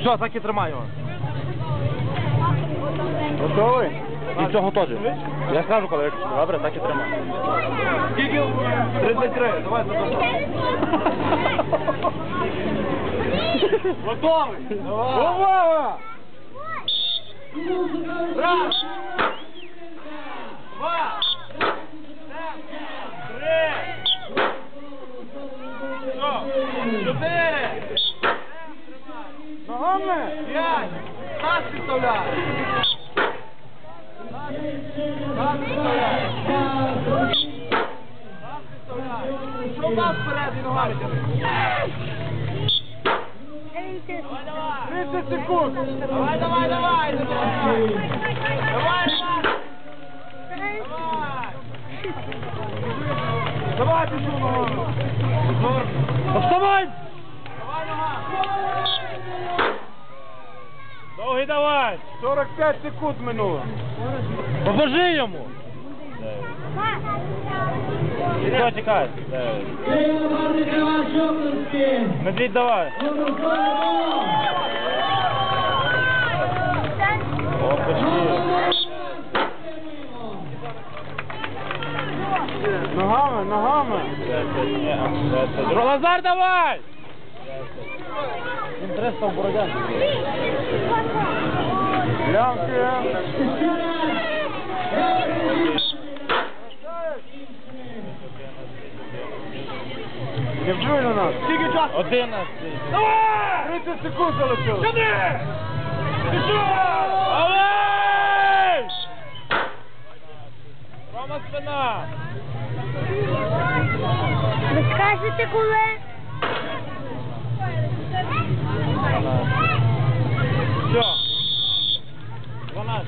Все, так і тримай його. Готовий? І цього теж. Я скажу, коли виключити. Добре, так і тримай. Скільки? 33. Давай. Готовий? Увага! Раз! Нас підставляй! Нас підставляй! Нас підставляй! Що в нас вперед і ногами тягни? 30 секунд! Давай, давай, давай! Давай! Давай, давай! Давай, пішу ногами! Вставай! 45 секунд минуло. Поможи йому! Все, тікай. Медведь, давай. О, почти. Ногами, ногами. Лазар, давай! Він треста в. Down, Не вживай на нас. Стига час. Оди нас. Давай! 30 секунд залетіло. Къде? Олей! Рома спина! Разкажете коле. Not.